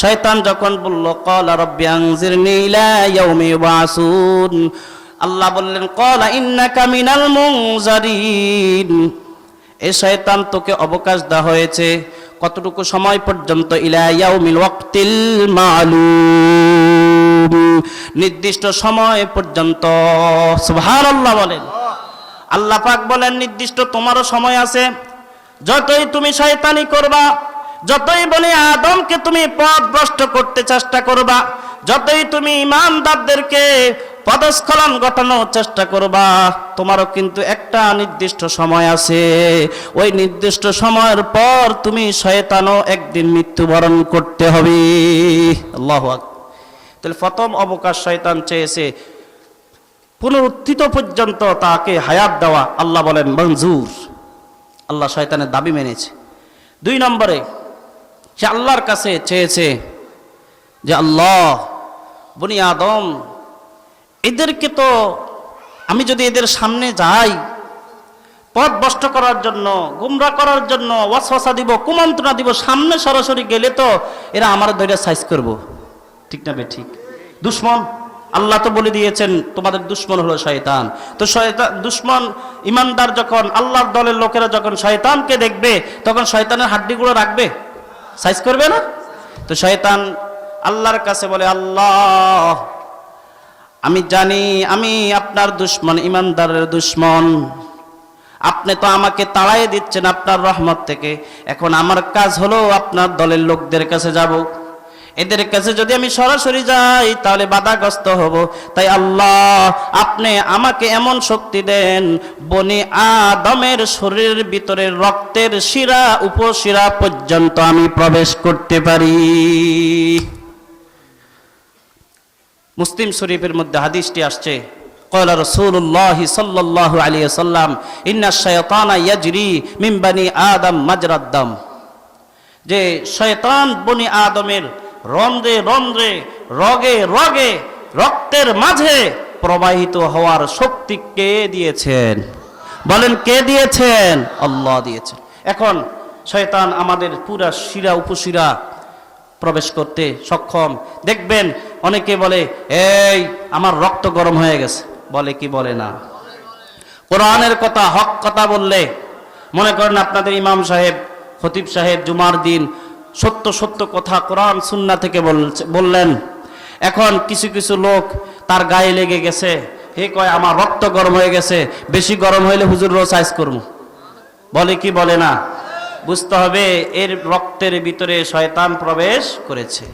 শয়তান যখন বলল, কলা রব্বি আনজিরনি ইলা ইয়াউমি ইউবাসুন। আল্লাহ বললেন, কলা ইন্নাকা মিনাল মুনজারিন। এই শয়তান তোকে অবকাশ দেওয়া হয়েছে কতটুকু সময় পর্যন্ত? ইলা ইয়াউমিল ওয়াক্তিল মালুম। নির্দিষ্ট সময় পর্যন্ত। সুবহানাল্লাহ বলেন। আল্লাহ পাক বলেন, নির্দিষ্ট তোমারও সময় আছে। যতই তুমি শয়তানি করবা যতই বলি আদমকে তুমি পথ ভ্রষ্ট করতে চেষ্টা করবা, যতই তুমি ইমানদারদেরকে পদস্খলন ঘটানোর চেষ্টা করবা, তোমারও কিন্তু একটা নির্দিষ্ট সময় আছে। ওই নির্দিষ্ট সময়ের পর তুমি শয়তানও একদিন মৃত্যুবরণ করতে হবে। আল্লাহ তাহলে প্রথম অবকাশ শয়তান চেয়েছে, পুনরুত্থিত পর্যন্ত তাকে হায়াত দেওয়া। আল্লাহ বলেন, মঞ্জুর। আল্লাহ শয়তানের দাবি মেনেছে। দুই নম্বরে সে আল্লাহর কাছে চেয়েছে যে আল্লাহ, বনি আদম, এদেরকে তো আমি যদি এদের সামনে যাই, পথ বষ্ট করার জন্য, গুমরা করার জন্য, ওয়াসওয়াসা দিব, কুমন্ত্রণা দিব, সামনে সরাসরি গেলে তো এরা আমার ধৈর্য সাইজ করব। ঠিক না বে, ঠিক? দুশ্মন, আল্লাহ তো বলে দিয়েছেন, তোমাদের দুশ্মন হলো শয়তান। তো শয়তান দুশ্মন, ইমানদার যখন, আল্লাহর দলের লোকেরা যখন শয়তানকে দেখবে, তখন শয়তানের হাড্ডিগুলো রাখবে। সাইজ করবে না? তো শয়তান আল্লাহর কাছে বলে, আল্লাহ, আমি জানি আমি আপনার দুশ্মন, ইমানদারের দুশ্মন। আপনি তো আমাকে তাড়াই দিচ্ছেন আপনার রহমত থেকে। এখন আমার কাজ হলো আপনার দলের লোকদের কাছে যাব। এদের কাছে যদি আমি সরাসরি যাই তাহলে বাধাগ্রস্ত হব তাই আল্লাহ আপনি আমাকে এমন শক্তি দেন বনি আদমের শরীরের ভিতরে রক্তের শিরা উপশিরা পর্যন্ত আমি প্রবেশ করতে পারি মুসলিম শরীফের মধ্যে হাদিসটি আসছে قال رسول الله صلى الله عليه وسلم ان الشيطان يجري من بني آدم مجرى الدم যে শয়তান বনি আদমের রন্ধ্রে রন্ধ্রে, রগে রগে, রক্তের মাঝে প্রবাহিত হওয়ার শক্তি কে দিয়েছেন? বলেন, কে দিয়েছেন? আল্লাহ দিয়েছেন। এখন শয়তান আমাদের পুরা শিরা উপশিরা প্রবেশ করতে সক্ষম। দেখবেন, অনেকে বলে, এই, আমার রক্ত গরম হয়ে গেছে। বলে কি বলে না? কোরআনের কথা, হক কথা বললে, মনে করেন আপনাদের ইমাম সাহেব, খতিব সাহেব, জুমার দিন সত্য সত্য কথা কোরআন সুন্না থেকে বললেন, এখন কিছু কিছু লোক তার গায়ে লেগে গেছে। হে কয়, আমার রক্ত গরম হয়ে গেছে, বেশি গরম হইলে হুজুর সাইজ করব বলে কি বলে না? বুঝতে হবে, এর রক্তের ভিতরে শয়তান প্রবেশ করেছে।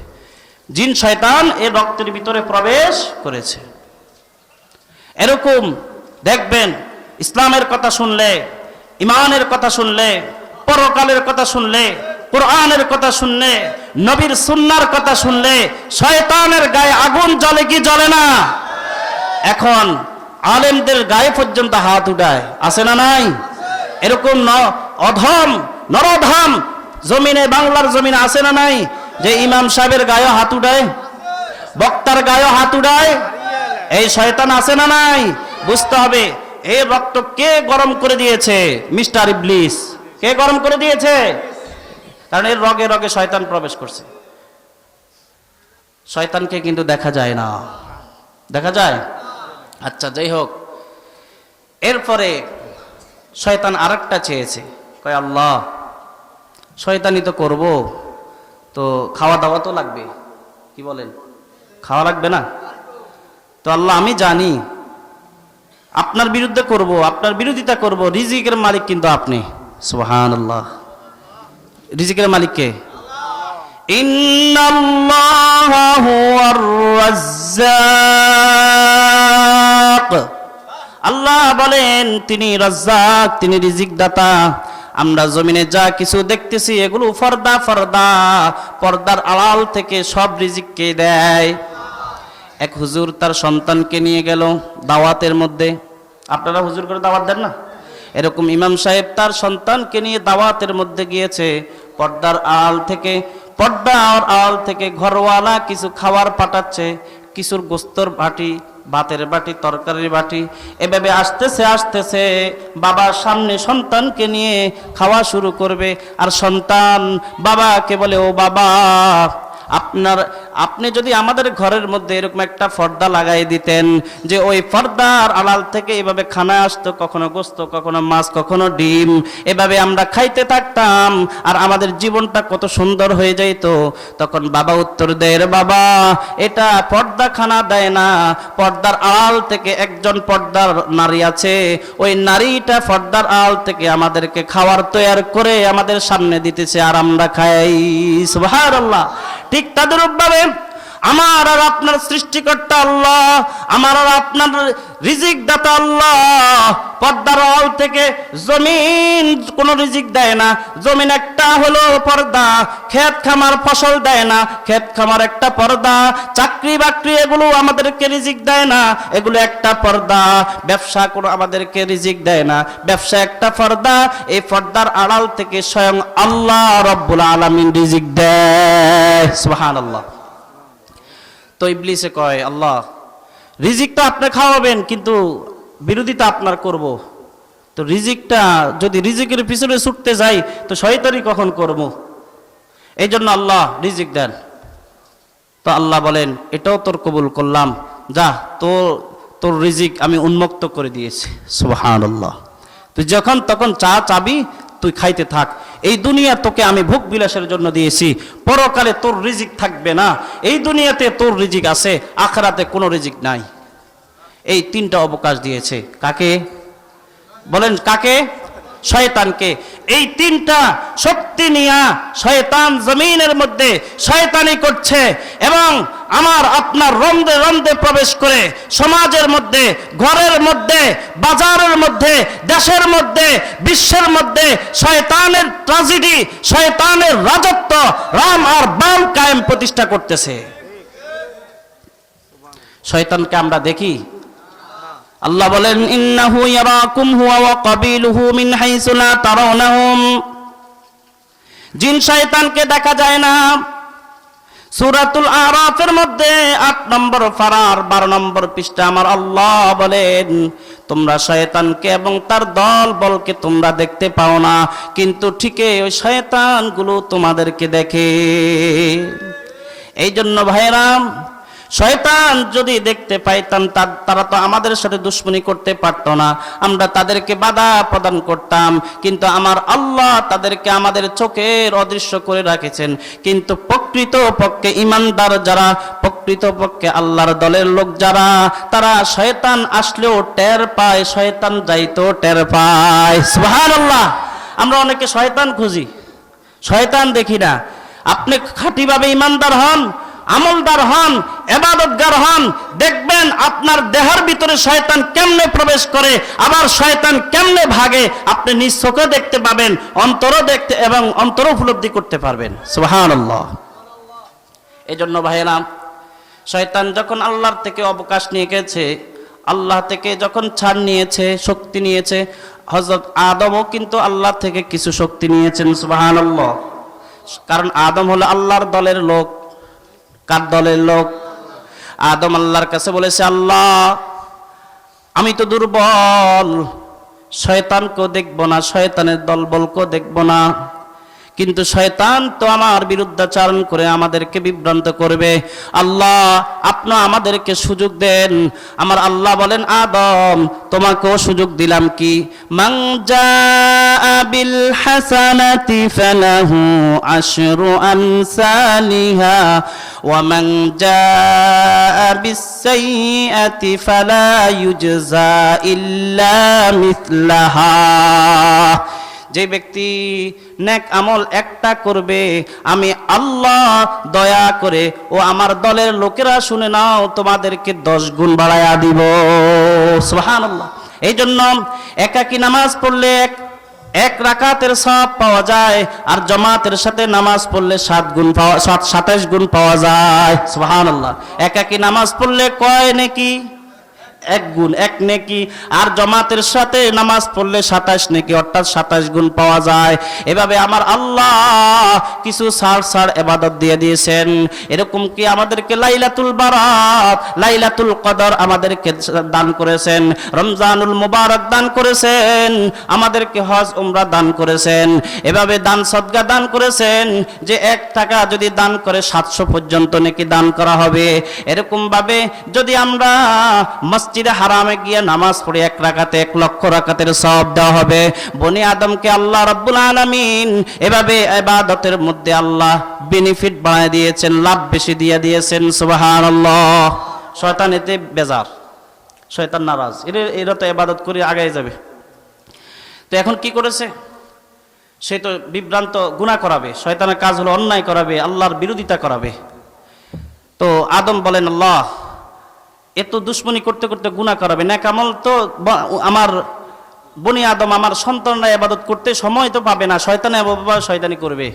জিন শয়তান এর রক্তের ভিতরে প্রবেশ করেছে। এরকম দেখবেন, ইসলামের কথা শুনলে, ইমানের কথা শুনলে, পরকালের কথা শুনলে কোরআনের কথা শুনলে, নবীর সুন্নার কথা শুনলে, শয়তানের গায়ে আগুন জ্বলে কি জ্বলে না? এখন আলেমদের গায়ে পর্যন্ত হাত উঠায়। আছে না নাই? এরকম অধম, নরধম জমিনে, বাংলার জমিনে আছে না নাই? যে ইমাম সাহেবের গায়ে হাত উঠায়, বক্তার গায়ে হাত উঠায়, এই শয়তান আছে না নাই? বুঝতে হবে এই রক্ত কে গরম করে দিয়েছে? মিস্টার ইবলিস। কে গরম করে দিয়েছে? কারণ এর রগে রগে শয়তান প্রবেশ করছে। শয়তানকে কিন্তু দেখা যায় না। দেখা যায়? আচ্ছা যাই হোক। এরপরে শয়তান আরেকটা চেয়েছে। কয়, আল্লাহ শয়তানি তো করব। তো খাওয়া দাওয়া তো লাগবে। কি বলেন? খাওয়া লাগবে না? তো আল্লাহ, আমি জানি। আপনার বিরুদ্ধে করব, আপনার বিরোধিতা করব। রিজিকের মালিক কিন্তু আপনি। সুবহান আল্লাহ রিজিকের মালিককে আল্লাহ বলেন, তিনি রাজ্জাক, তিনি রিজিক দাতা আমরা জমিনে যা কিছু দেখতেছি, এগুলো ফর্দা ফর্দা, পর্দার আড়াল থেকে সব রিজিককে দেয়। এক হুজুর তার সন্তানকে নিয়ে গেল দাওয়াতের মধ্যে। আপনারা হুজুর করে দাওয়াত দেন না? এরকম ইমাম সাহেব তার সন্তানকে নিয়ে দাওয়াতের মধ্যে গিয়েছে, পর্দার আড়াল থেকে, পর্দার আড়াল থেকে ঘরওয়ালা কিছু খাবার পাঠাচ্ছে কিছুর গোস্তর বাটি, ভাতের বাটি, তরকারির বাটি, এভাবে আসতেছে আসতেছে, বাবার সামনে সন্তানকে নিয়ে খাওয়া শুরু করবে, আর সন্তান বাবাকে বলে, ও বাবা, আপনার আপনি যদি আমাদের ঘরের মধ্যে এরকম একটা পর্দা লাগাই দিতেন যে ওই পর্দার আড়াল থেকে এভাবে খানা আসতো, কখনো গোস্ত, কখনো মাছ, কখনো ডিম, এভাবে আমরা খাইতে থাকতাম আর আমাদের জীবনটা কত সুন্দর হয়ে যাইতো, তখন বাবা উত্তর দেয়, "রে বাবা, এটা পর্দা খানা দেয় না, পর্দার আড়াল থেকে একজন পর্দার নারী আছে, ওই নারীটা পর্দার আড়াল থেকে আমাদেরকে খাওয়ার তৈয়ার করে আমাদের সামনে দিতেছে আর আমরা খাই। সুবহানাল্লাহ। ঠিক তাদের ভাবে আমার আর আপনার সৃষ্টিকর্তা আল্লাহ, আমার আর আপনার রিজিক দাতা আল্লাহ। পর্দার আল থেকে জমিন কোন রিজিক দেয় না। জমিন একটা হলো পর্দা, ক্ষেত খামার ফসল দেয় না। ক্ষেত খামার একটা পর্দা, চাকরি বাকরি এগুলো আমাদেরকে রিজিক দেয় না। এগুলো একটা পর্দা, ব্যবসা কোনো আমাদেরকে রিজিক দেয় না। ব্যবসা একটা পর্দা, এই পর্দার আড়াল থেকে স্বয়ং আল্লাহ রব্বুল আলামিন রিজিক দেয়। সুবহানাল্লাহ। তো ইবলিসে কয়, আল্লাহ রিজিকটা আপনি খাওয়াবেন, কিন্তু বিরোধিতা আপনার করব। তো রিজিকটা, যদি রিজিকের পিছনে ছুটতে যাই, তো শয়তানি কখন করব? এই জন্য আল্লাহ রিজিক দেন। তো আল্লাহ বলেন, এটাও তোর কবুল করলাম। যা, তোর তোর রিজিক আমি উন্মুক্ত করে দিয়েছি। আল্লাহ তুই যখন, তখন চা চাবি তুই খাইতে থাক। এই দুনিয়া তোকে আমি ভোগ বিলাসের জন্য দিয়েছি। পরকালে তোর রিজিক থাকবে না। এই দুনিয়াতে তোর রিজিক আছে, আখরাতে কোনো রিজিক নাই। এই তিনটা অবকাশ দিয়েছে। কাকে? বলেন, কাকে? শয়তানকে। এই তিনটা শক্তি নিয়া শয়তান জমিনের মধ্যে শয়তানি করছে এবং আমার আপনার রন্ধে রন্ধে প্রবেশ করে সমাজের মধ্যে, ঘরের মধ্যে, বাজারের মধ্যে, দেশের মধ্যে, বিশ্বের মধ্যে শয়তানের ট্রাজেডি, শয়তানের রাজত্ব রাম আর বাম কায়েম প্রতিষ্ঠা করতেছে। শয়তানকে আমরা দেখি আল্লাহ বলেন, ইন্নাহু ইয়ারাকুম হুয়া ওয়া কাবিলুহু মিন হাইসু লা তারাউনাহুম। জিন শয়তানকে দেখা যায় না। সূরাতুল আরাফের মধ্যে 8 নম্বর ফারার 12 নম্বর পৃষ্ঠা আমার আল্লাহ বলেন, তোমরা শয়তানকে এবং তার দল বলকে তোমরা দেখতে পাও না, কিন্তু ঠিকই ওই শয়তানগুলো তোমাদেরকে দেখে। এই জন্য ভাইরাম শয়তান যদি দেখতে পাইতাম তারা তো আমাদের সাথে দুশ্মনী করতে পারতো না। আমরা তাদেরকে বাধা প্রদান করতাম। কিন্তু আমার আল্লাহ তাদেরকে আমাদের চোখের অদৃশ্য করে রাখেছেন। কিন্তু প্রকৃত পক্ষে ইমানদার যারা প্রকৃত পক্ষে আল্লাহর দলের লোক যারা, তারা শয়তান আসলেও টের পায়, শয়তান যাইতো টের পায়। সুবহানাল্লাহ! আমরা অনেকে শয়তান খুঁজি। শয়তান দেখি না। আপনি খাঁটিভাবে ইমানদার হন আমলদার হন, এবাদতগার হন, দেখবেন আপনার দেহের ভিতরে শয়তান কেমনে প্রবেশ করে, আবার শয়তান কেমনে ভাগে, আপনি নিজ চোখে দেখতে পাবেন, অন্তরও দেখতে এবং অন্তর উপলব্ধি করতে পারবেন। সুবহানাল্লাহ। এই জন্য ভাইয়েরা, শয়তান যখন আল্লাহর থেকে অবকাশ নিয়ে গেছে আল্লাহ থেকে যখন ছাড় নিয়েছে, শক্তি নিয়েছে হজরত আদমও কিন্তু আল্লাহ থেকে কিছু শক্তি নিয়েছেন, সুবহানাল্লাহ। কারণ আদম হলো আল্লাহর দলের লোক। কার দলের লোক? আদম আল্লাহর কাছে বলেছে, আল্লাহ, আমি তো দুর্বল। শয়তানকেও দেখব না, শয়তানের দলবলকেও দেখব না। কিন্তু শয়তান তো আমার বিরুদ্ধাচারণ করে আমাদেরকে বিভ্রান্ত করবে। আল্লাহ, আপনা আমাদেরকে সুযোগ দেন। আমার আল্লাহ বলেন, আদম, তোমাকেও সুযোগ দিলাম কি? আমসালিহা ওয়া ইউজজা ইল্লা মিথলাহা যে ব্যক্তি নেক আমল একটা করবে, আমি আল্লাহ দয়া করে ও আমার দলের লোকেরা শুনে নাও, তোমাদেরকে দশ গুণ বাড়ায়া দিব। সুবহানাল্লাহ। এই জন্য একাকি নামাজ পড়লে এক এক রাকাতের সব পাওয়া যায়, আর জমাতের সাথে নামাজ পড়লে সাত গুণ পাওয়া, সাত, সাতাশ গুণ পাওয়া যায়। সোহান সুবহানাল্লাহ। একাকি নামাজ পড়লে কয় নাকি? এক গুণ, এক নেকি। আর জমাতের সাথে নামাজ পড়লে সাতাশ নেকি, অর্থাৎ সাতাশ গুণ পাওয়া যায়। এভাবে আমার আল্লাহ কিছু সার সার এবাদত দিয়ে দিয়েছেন। এরকম কি আমাদেরকে লাইলাতুল বারাত, লাইলাতুল কদর আমাদেরকে দান করেছেন? রমজানুল মুবারক দান করেছেন? আমাদেরকে হজ, উমরা দান করেছেন? এভাবে দান সদগা দান করেছেন? যে এক টাকা যদি দান করে সাতশো পর্যন্ত নাকি দান করা হবে। এরকম ভাবে যদি আমরা মসজিদে হারামে গিয়ে নামাজ পড়ে এক রাকাতে, এক লক্ষ রাকাতের সব দেওয়া হবে। বনি আদমকে আল্লাহ রাব্বুল আলামিন এভাবে ইবাদতের মধ্যে আল্লাহ বেনিফিট বাড়ায় দিয়েছেন, লাভ বেশি দিয়ে দিয়েছেন, সুবহানাল্লাহ। শয়তান এতে বেজার, শয়তান নারাজ। এর, এরা তো ইবাদত করে আগায় যাবে। তো এখন কি করেছে? সে তো বিভ্রান্ত গুণা করাবে। শয়তানের কাজ হলো অন্যায় করাবে, আল্লাহর বিরোধিতা করাবে। তো আদম বলেন, আল্লাহ এত দুশ্মনী করতে করতে গুণা করাবে। না ন্যাকামল তো আমার বনি আদম, আমার সন্তানরা আবাদত করতে সময় তো পাবে না শয়তানে বাবা শয়তানি করবে।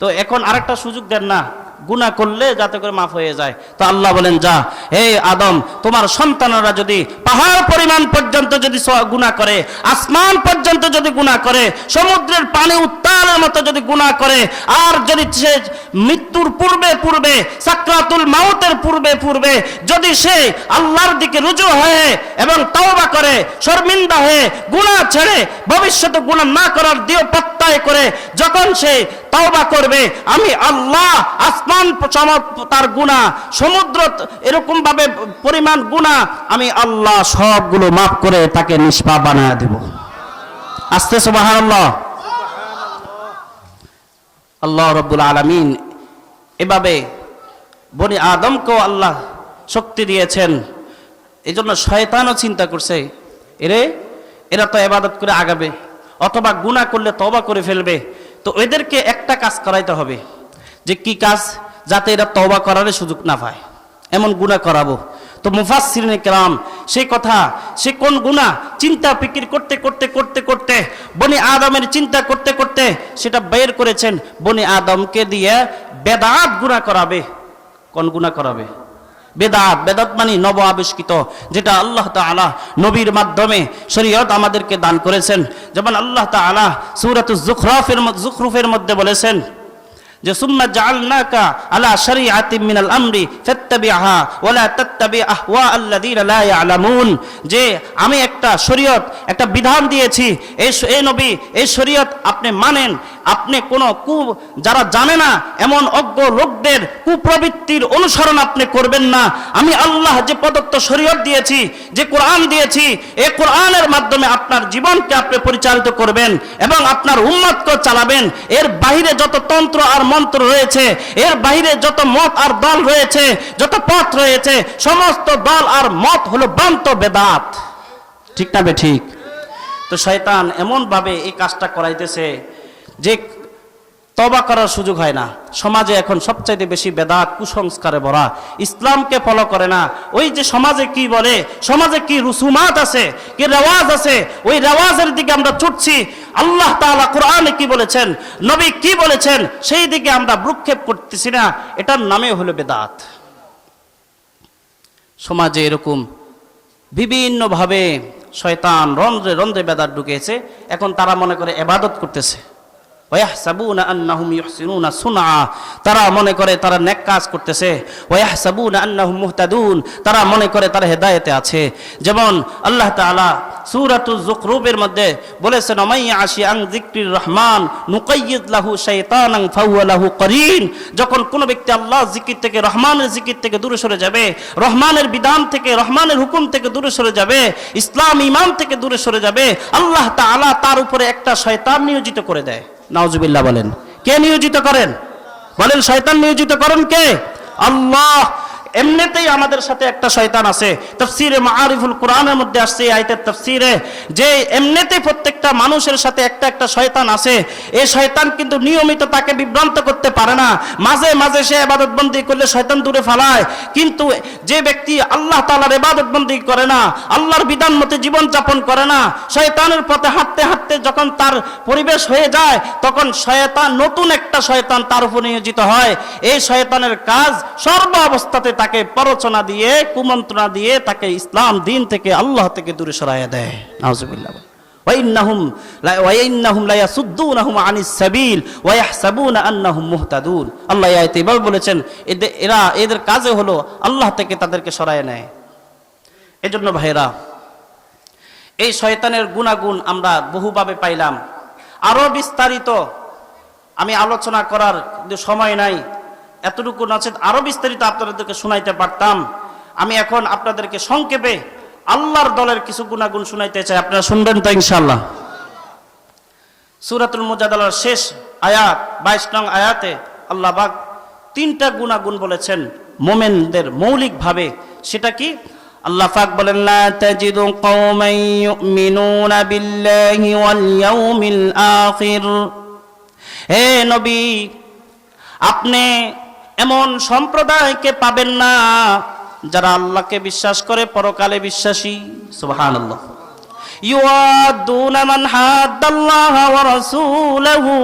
তো এখন আরেকটা সুযোগ দেন না গুণা করলে যাতে করে মাফ হয়ে যায়। তো আল্লাহ বলেন, যা, হে আদম, তোমার সন্তানরা যদি পাহাড় পরিমাণ পর্যন্ত যদি গুনাহ করে, আসমান পর্যন্ত যদি গুনাহ করে, সমুদ্রের পানি উত্তালের মতো যদি গুনাহ করে, আর যদি সে মৃত্যুর পূর্বে পূর্বে, সাকরাতুল মাউতের পূর্বে পূর্বে, যদি সে আল্লাহর দিকে রুজু হয়ে এবং তওবা করে, শর্মিন্দা হয়ে গুনাহ ছেড়ে ভবিষ্যতে গুনাহ না করার দিও প্রত্যয় করে, যখন সে তওবা করবে, আমি আল্লাহ আসমান তার গুনাহ, সমুদ্র এরকম ভাবে পরিমাণ গুনাহ, আমি আল্লাহ সবগুলো মাফ করে তাকে নিষ্পাপ বানায় দেব। আস্তে সুবহানাল্লাহ। আল্লাহ রব্বুল আলামিন এভাবে বনি আদমকেও আল্লাহ শক্তি দিয়েছেন। এই জন্য শয়তানও চিন্তা করছে, এরে, এরা তো এবাদত করে আগাবে, অথবা গুনাহ করলে তবা করে ফেলবে। তো এদেরকে একটা কাজ করাইতে হবে, যে কি কাজ? যাতে এরা তবা করার সুযোগ না পায়। এমন গুনাহ করাবো। তো মুফাসসিরিনে কেরাম সেই কথা, সে কোন গুনাহ? চিন্তা, ফিকির করতে করতে করতে করতে, বনি আদমের চিন্তা করতে করতে সেটা বের করেছেন। বনি আদমকে দিয়ে বেদাত গুনাহ করাবে। কোন গুনাহ করাবে? বেদাত বেদাত মানে নব আবিষ্কৃত, যেটা আল্লাহ তাআলা নবীর মাধ্যমে শরীয়ত আমাদেরকে দান করেছেন। যেমন আল্লাহ তাআলা সূরাতুজ জুখরাফের জুখরুফের মধ্যে বলেছেন যে, সুম্মা জাআলনাকা আলা শারিআতিন মিনাল আমরি ফাত্তাবি'হা ওয়ালা তাত্তাবি আহওয়া আল্লাযীনা লা ইয়ালামুন। যে, আমি একটা শরীয়ত, একটা বিধান দিয়েছি। এই এই নবী এই শরীয়ত আপনি মানেন। আপনি কোন কু, যারা জানে না, এমন অজ্ঞ লোকদের কুপ্রবৃত্তির অনুসরণ আপনি করবেন না। আমি আল্লাহ যে প্রদত্ত শরীয়ত দিয়েছি, যে কোরআন দিয়েছি, এ কোরআনের মাধ্যমে আপনার জীবনকে আপনি পরিচালিত করবেন এবং আপনার উন্মতকে চালাবেন। এর বাইরে যত তন্ত্র আর মন্ত্র রয়েছে, এর বাইরে যত মত আর দল রয়েছে, যত পথ রয়েছে, সমস্ত দল আর মত হলো বান্ত বেদাত। ঠিক না বে ঠিক? তো শয়তান এমন ভাবে এই কাজটা করাইতেছে যে তবা করার সুযোগ হয় না। সমাজে এখন সবচাইতে বেশি বেদাত, কুসংস্কারে ভরা। ইসলামকে ফলো করে না। ওই যে সমাজে কি বলে, সমাজে কি রুসুমাত আছে, কি রেওয়াজ আছে, ওই রেওয়াজের দিকে আমরা ছুটছি। আল্লাহ তাআলা কোরআনে কি বলেছেন, নবী কি বলেছেন, সেই দিকে আমরা ভ্রুক্ষেপ করতেছি না। এটার নামে হলো বেদাত। সমাজে এরকম বিভিন্নভাবে শয়তান রন্ধ্রে রন্ধ্রে বেদাত ঢুকেছে। এখন তারা মনে করে এবাদত করতেছে। ওয়াহসাবুনা আন্নাহুম ইহসিনুনা সুনআ। তারা মনে করে তারা নেক কাজ করতেছে। ওয়াহসাবুনা আন্নাহুম মুহতাদুন। তারা মনে করে তারা হেদায়েতে আছে। যেমন আল্লাহ তাআলা সূরাতুজ জুখরুফের মধ্যে বলেছেন মাইয়া আশি আন রহমান নুকাইয়িদ লাহু শাইতানান ফাহুয়া লাহু করিন। যখন কোন ব্যক্তি আল্লাহ জিকির থেকে, রহমানের জিকির থেকে দূরে সরে যাবে, রহমানের বিধান থেকে, রহমানের হুকুম থেকে দূরে সরে যাবে, ইসলাম ইমান থেকে দূরে সরে যাবে, আল্লাহ তাআলা তার উপরে একটা শয়তান নিয়োজিত করে দেয়। নাউজুবিল্লাহ বলেন। কে নিয়োজিত করেন? বলেন শয়তান নিয়োজিত করেন কে? আল্লাহ এমনিতেই আমাদের সাথে একটা শয়তান আছে। তফসিরে মাআরিফুল কোরআনের মধ্যে আসছে এই আয়াতের তফসিরে, যে এমনিতেই প্রত্যেকটা মানুষের সাথে একটা একটা শয়তান আছে। এই শয়তান কিন্তু নিয়মিত তাকে বিভ্রান্ত করতে পারে না। মাঝে মাঝে সে ইবাদত বন্দি করলে শয়তান দূরে ফালায়। কিন্তু যে ব্যক্তি আল্লাহ তালার ইবাদত বন্দি করে না, আল্লাহর বিধান মতে জীবনযাপন করে না, শয়তানের পথে হাঁটতে হাঁটতে যখন তার পরিবেশ হয়ে যায়, তখন শয়তান নতুন একটা শয়তান তার উপর নিয়োজিত হয়। এই শয়তানের কাজ সর্ব অবস্থাতে তাকে তাকে প্ররোচনা দিয়ে, কুমন্ত্রণা দিয়ে তাকে ইসলাম দিন থেকে আল্লাহ থেকে দূরে সরাইয়া দেয়। বলেছেন এরা এদের কাজে হলো আল্লাহ থেকে তাদেরকে সরায় নেয়। এজন্য ভাইরা এই শয়তানের গুণাগুণ আমরা বহুভাবে পাইলাম। আরও বিস্তারিত আমি আলোচনা করার সময় নাই। এতটুকু নচেত আরও বিস্তারিত আপনাদেরকে শোনাইতে পারতাম। আমি এখন আপনাদেরকে সংক্ষেপে আল্লাহর দলের কিছু গুণাগুণ শুনাইতে চাই। আপনারা শুনবেন তো ইনশাল্লাহ সুরাতুল মুজাদালার শেষ আয়াত, বাইশ নং আয়াতে আল্লাহবাক তিনটা গুণাগুণ বলেছেন মোমেনদের মৌলিকভাবে। সেটা কি? আল্লাহ পাক বলেন, লা তাজিদু কওমান ইউমিনুনা বিল্লাহি ওয়াল ইয়াউমিল আখির। হে নবী, আপনি এমন সম্প্রদায়কে পাবেন না যারা আল্লাহকে বিশ্বাস করে, পরকালে বিশ্বাসী। ওয়া রাসূলাহু।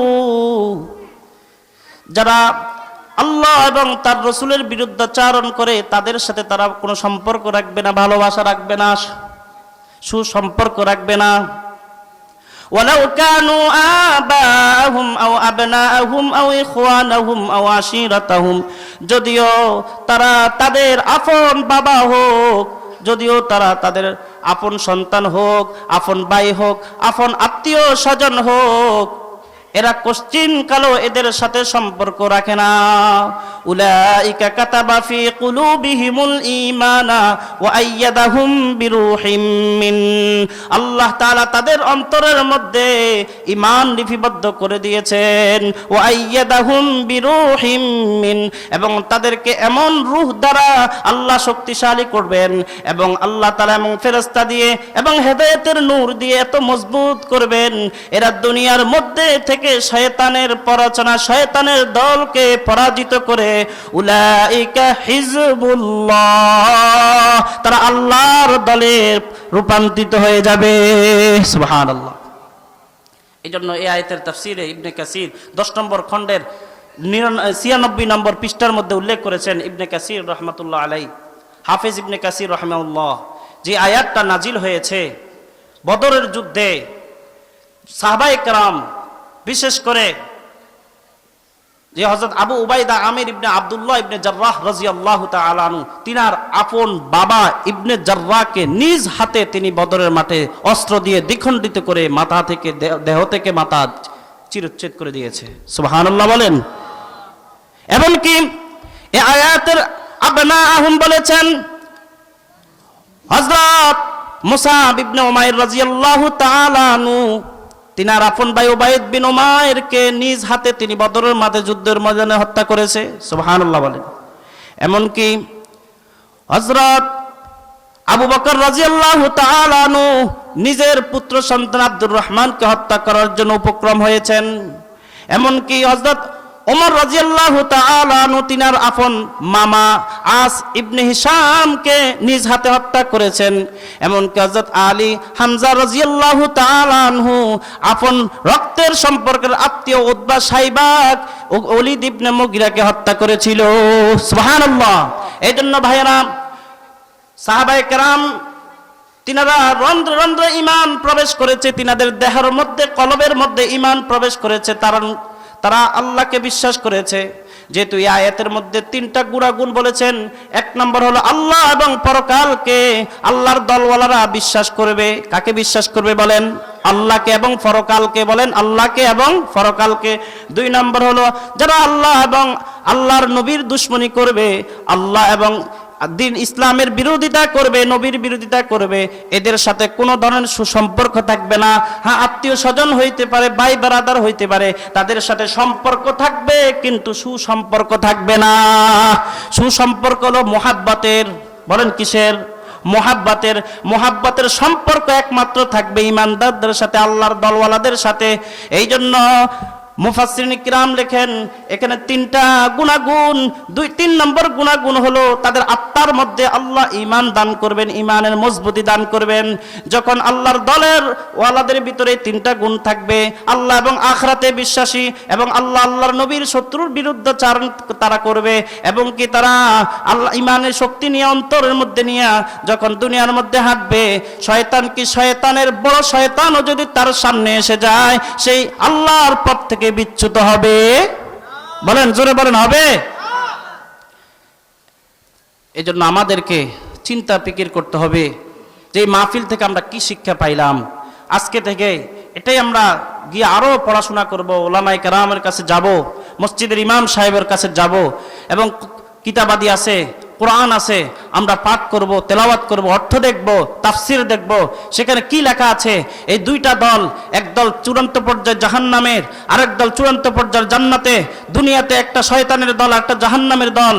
যারা আল্লাহ এবং তার রসুলের বিরুদ্ধাচারণ করে, তাদের সাথে তারা কোনো সম্পর্ক রাখবে না, ভালোবাসা রাখবে না, সুসম্পর্ক রাখবে না। ولو كانوا آباءهم أو أبناءهم أو إخوانهم أو عشيرتهم যদিও তারা তাদের আপন বাবা হোক যদিও তারা তাদের আপন সন্তান হোক আপন ভাই হোক আপন আত্মীয় স্বজন হোক এরা কোশ্চিন কালো এদের সাথে সম্পর্ক রাখে না। উলাইকা কাতাবা কুলুবিহিমুল ঈমানা ওয়া আইয়াদাহুম বিরূহিম মিন। আল্লাহ তাআলা তাদের অন্তরের মধ্যে ঈমান লিপিবদ্ধ করে দিয়েছেন। ওয়া আইয়াদাহুম বিরূহিম মিন এবং তাদেরকে এমন রূহ দ্বারা আল্লাহ শক্তিশালী করবেন এবং আল্লাহ তাআলা এবং ফেরেশতা দিয়ে এবং হেদায়েতের নূর দিয়ে এত মজবুত করবেন। এরা দুনিয়ার মধ্যে থেকে শয়তানের পরচনা শয়তানের দলকে পরাজিত করে উলাইকা হিজবুল্লাহ, তারা আল্লাহর দলে রূপান্তরিত হয়ে যাবে। সুবহানাল্লাহ। এই জন্য এই আয়তের তাফসিরে ইবনে কাসির দশ নম্বর খণ্ডের ছিয়ানব্বই নম্বর পৃষ্ঠার মধ্যে উল্লেখ করেছেন ইবনে কাসির রহমতুল্লাহ আলাই হাফিজ ইবনে কাসির রহমাউল্লাহ যে আয়াতটা নাজিল হয়েছে বদরের যুদ্ধে সাহবাই কারাম বিশেষ করে যে হজরত আবু উবাইদা আমির ইবনে আবদুল্লাহ ইবনে জার্রাহ রাজিয়াল্লাহ তাআলাহু তিনার আপন বাবা ইবনে জার্রাহকে নিজ হাতে তিনি বদরের মাঠে অস্ত্র দিয়ে দ্বিখণ্ডিত করে মাথা থেকে দেহ- থেকে মাথা চিরচ্ছেদ করে দিয়েছে। সুবহানাল্লাহ বলেন। এমনকি এ আয়াতের আবনা আহম বলেছেন হজরত মুসাব ইবনে উমাইর রাদিয়াল্লাহু তাআলা আনহু তিনার আপন ভাই ওবায়দ বিন ওমায়েরকে নিজ হাতে তিনি বদরের মাঝে যুদ্ধের ময়দানে হত্যা করেছে, সুবহানাল্লাহ বলেন। এমনকি হযরত আবু বকর রাদিয়াল্লাহু তাআলা নিজের পুত্র সন্তান আব্দুর রহমানকে হত্যা করার জন্য উপক্রম হয়েছেন। এমনকি হযরত ওমর রাজিয়াল্লাহু তাআলা তিনার আপন মামা আস ইবনে হিশামকে নিজ হাতে হত্যা করেছেন। এমনকি হযরত আলী হামজা রাজিয়াল্লাহু তাআলা আনহু, আপন রক্তের সম্পর্কের আত্মীয় উদ্বা সাইবাক ও অলিদ ইবনে মুগিরাকে হত্যা করেছিল। সুবহানাল্লাহ। এই জন্য সাহাবায়ে কেরাম, তিনারা রন্ধ্র রন্ধ্র ইমান প্রবেশ করেছে, তিনাদের দেহের মধ্যে, কলবের মধ্যে ইমান প্রবেশ করেছে, তারা তারা আল্লাহকে বিশ্বাস করেছে। যেহেতু এই আয়াতের মধ্যে তিনটা গুণাগুণ বলেছেন, এক নম্বর হলো আল্লাহ এবং পরকালকে আল্লাহর দলওয়ালারা বিশ্বাস করবে। কাকে বিশ্বাস করবে বলেন? আল্লাহকে এবং ফরকালকে বলেন? আল্লাহকে এবং ফরকালকে দুই নম্বর হলো, যারা আল্লাহ এবং আল্লাহর নবীর দুশ্মনী করবে, আল্লাহ এবং দিন ইসলামের বিরোধিতা করবে, নবীর বিরোধিতা করবে, এদের সাথে কোনো ধরনের সুসম্পর্ক থাকবে না। হ্যাঁ আত্মীয় স্বজন হইতে পারে, ভাই বারাদার হইতে পারে, তাদের সাথে সম্পর্ক থাকবে, কিন্তু সুসম্পর্ক থাকবে না। সুসম্পর্ক হলো মোহাব্বতের, বলেন কিসের? মোহাব্বাতের মোহাব্বাতের সম্পর্ক একমাত্র থাকবে ইমানদারদের সাথে, আল্লাহর দলওয়ালাদের সাথে। এই জন্য মুফাসসিরিন কিরাম লেখেন, এখানে তিনটা গুণাগুণ, দুই, তিন নম্বর গুণাগুণ হলো তাদের আত্মার মধ্যে আল্লাহ ঈমান দান করবেন, ঈমানের মজবুতি দান করবেন। যখন আল্লাহর দলের ওয়ালাদের ভিতরে তিনটা গুণ থাকবে, আল্লাহ এবং আখরাতে বিশ্বাসী এবং আল্লাহ আল্লাহর নবীর শত্রুর বিরুদ্ধে চারণ তারা করবে এবং কি তারা আল্লাহ ইমানের শক্তি নিয়ে অন্তরের মধ্যে নিয়ে যখন দুনিয়ার মধ্যে হাঁটবে, শয়তান কি শয়তানের বড় শয়তানও যদি তার সামনে এসে যায়, সেই আল্লাহর পথ থেকে বিচ্যুত হবে। বলেন, জোরে বলেন, হবে। এই জন্য আমাদেরকে চিন্তা ফিকির করতে হবে যে মাহফিল থেকে আমরা কি শিক্ষা পাইলাম। আজকে থেকে এটাই আমরা গিয়ে আরও পড়াশোনা করব ওলামাই কারামের কাছে যাব, মসজিদের ইমাম সাহেবের কাছে যাব, এবং কিতাবাদি আছে কোরআন আছে, আমরা পাঠ করব, তেলাওয়াত করব, অর্থ দেখব, তাফসির দেখব। সেখানে কি লেখা আছে? এই দুইটা দল, এক দল চূড়ান্ত পর্যায়ে জাহান্নামের, আরেক দল চূড়ান্ত পর্যায়ের জান্নাতে। দুনিয়াতে একটা শয়তানের দল, একটা জাহান্নামের দল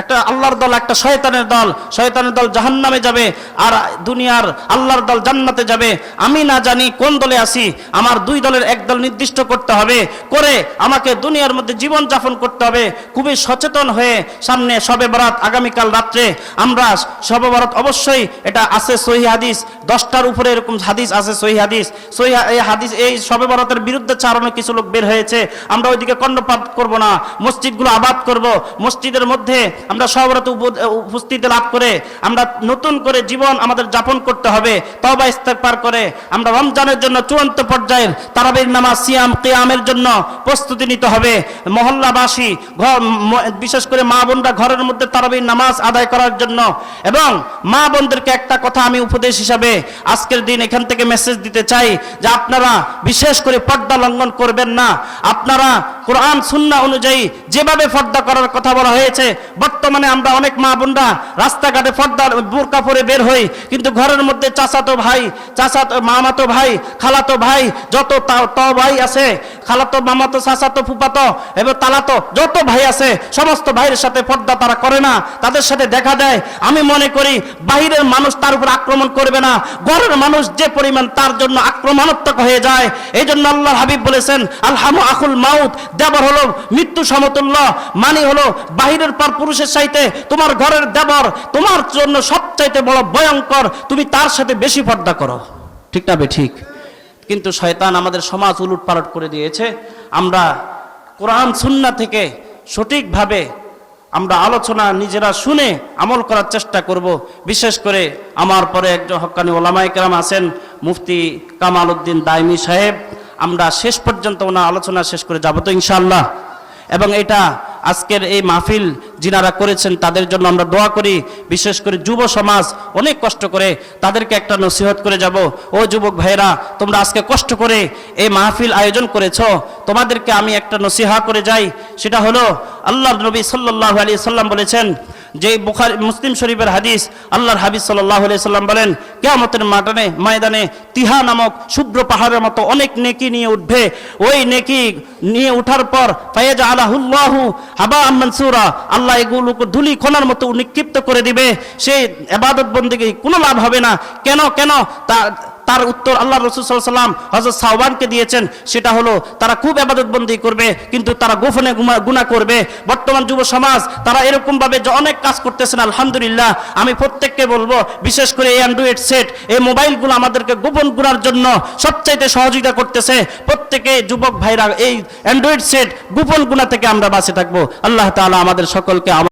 একটা আল্লাহর দল, একটা শয়তানের দল। শয়তানের দল জাহান্নামে যাবে, আর দুনিয়ার আল্লাহর দল জান্নাতে যাবে। আমি না জানি কোন দলে আছি, আমার দুই দলের এক দল নির্দিষ্ট করতে হবে, করে আমাকে দুনিয়ার মধ্যে জীবন যাপন করতে হবে। খুবই সচেতন হয়ে সামনে সবে বরাত, আগামীকাল রাত্রে আমরা সবে বরাত অবশ্যই এটা আছে সহি হাদিস, দশটার উপরে এরকম হাদিস আছে সহি হাদিস। সহি এই হাদিস, এই সবে বরাতের বিরুদ্ধে চারণে কিছু লোক বের হয়েছে, আমরা ওইদিকে কর্ণপাত করব না, মসজিদগুলো আবাদ করব, মসজিদের মধ্যে আমরা সবরাত উপস্থিতি লাভ করে, আমরা নতুন করে জীবন আমাদের যাপন করতে হবে তবা ইস্তেকবার করে, আমরা রমজানের জন্য চূড়ান্ত পর্যায়ের তারাবির নামাজ, সিয়াম, কেয়ামের জন্য প্রস্তুতি নিতে হবে। মহল্লাবাসী, ঘর বিশেষ করে মা বোনরা ঘরের মধ্যে তারাবির নামাজ আদায় করার জন্য। এবং মা বোনদেরকে একটা কথা আমি উপদেশ হিসাবে আজকের দিন এখান থেকে মেসেজ দিতে চাই যে আপনারা বিশেষ করে পর্দা লঙ্ঘন করবেন না। আপনারা কোরআন সুন্না অনুযায়ী যেভাবে পর্দা করার কথা বলা হয়েছে, বর্তমানে আমরা অনেক মা বোনরা রাস্তাঘাটে পর্দার বোরকা পরে বের হই, কিন্তু ঘরের মধ্যে চাচাতো ভাই, চাচাতো, মামাতো ভাই, খালাতো ভাই, যত ত ভাই আছে, খালাতো, মামাতো, চাচাতো ফুপাতো এবং তালাতো, যত ভাই আছে, সমস্ত ভাইয়ের সাথে পর্দা তারা করে না, তাদের সাথে দেখা দেয়। আমি মনে করি, বাহিরের মানুষ তার উপর আক্রমণ করবে না। ঘরের মানুষ যে পরিমাণ তার জন্য আক্রমণাত্মক হয়ে যায় এই জন্য আল্লাহ হাবিব বলেছেন, আলহামু আকুল মাউত দেবর হলো মৃত্যু সমতুল্য মানে হলো বাহিরের পর পুরুষের চাইতে তোমার ঘরের দেবর, তোমার জন্য সবচাইতে বড় ভয়ঙ্কর, তুমি তার সাথে বেশি পর্দা করো। ঠিক না ঠিক? কিন্তু শয়তান আমাদের সমাজ উলুট পালট করে দিয়েছে। আমরা কোরআন, সুন্না থেকে সঠিকভাবে আমরা আলোচনা নিজেরা শুনে আমল করার চেষ্টা করব। বিশেষ করে আমার পরে একজন হকানি ওলামাই কেরাম আছেন, মুফতি কামাল উদ্দিন দাইমি সাহেব। আমরা শেষ পর্যন্ত ওনার আলোচনা শেষ করে যাব তো ইনশাআল্লাহ। এবং এটা আজকের এই মাহফিল যিনারা করেছেন, তাদের জন্য আমরা দোয়া করি। বিশেষ করে যুব সমাজ অনেক কষ্ট করে তাদেরকে একটা নসিহত করে যাব। ও যুবক ভাইরা তোমরা আজকে কষ্ট করে এই মাহফিল আয়োজন করেছ। তোমাদেরকে আমি একটা নসিহা করে যাই। সেটা হলো আল্লাহ নবী সাল্লাহ আলী সাল্লাম বলেছেন যে বুখারি, মুসলিম শরীফের হাদিস, আল্লাহর হাবিজ সাল্লাহ সাল্লাম বলেন, কেয়ামতের মাটানে ময়দানে তিহা নামক শুভ্র পাহাড়ের মতো অনেক নেকি নিয়ে উঠবে। ওই নেকি নিয়ে উঠার পর ফায়েজ আলাহুল্লাহু হাবা মনসুরা, আল্লাহ এগুলোকে ধুলি খোনার মতো নিক্ষিপ্ত করে দিবে। সেই এবাদত বন্দিকে কোনো লাভ হবে না। কেন কেন? তা তার উত্তর আল্লাহ রসুল সাল্লাম হজরত সাহবানকে দিয়েছেন, সেটা হলো তারা খুব আবাদত বন্দি করবে, কিন্তু তারা গোপনে গুনাহ করবে। বর্তমান যুব সমাজ, তারা এরকম ভাবে যে অনেক কাজ করতেছেন, আলহামদুলিল্লাহ। আমি প্রত্যেককে বলব, বিশেষ করে এই অ্যান্ড্রয়েড সেট এই মোবাইলগুলো আমাদেরকে গোপন গুনার জন্য সবচাইতে সহযোগিতা করতেছে। প্রত্যেকে যুবক ভাইরা, এই অ্যান্ড্রয়েড সেট গোপন গুণা থেকে আমরা বাঁচে থাকব। আল্লাহ তালা আমাদের সকলকে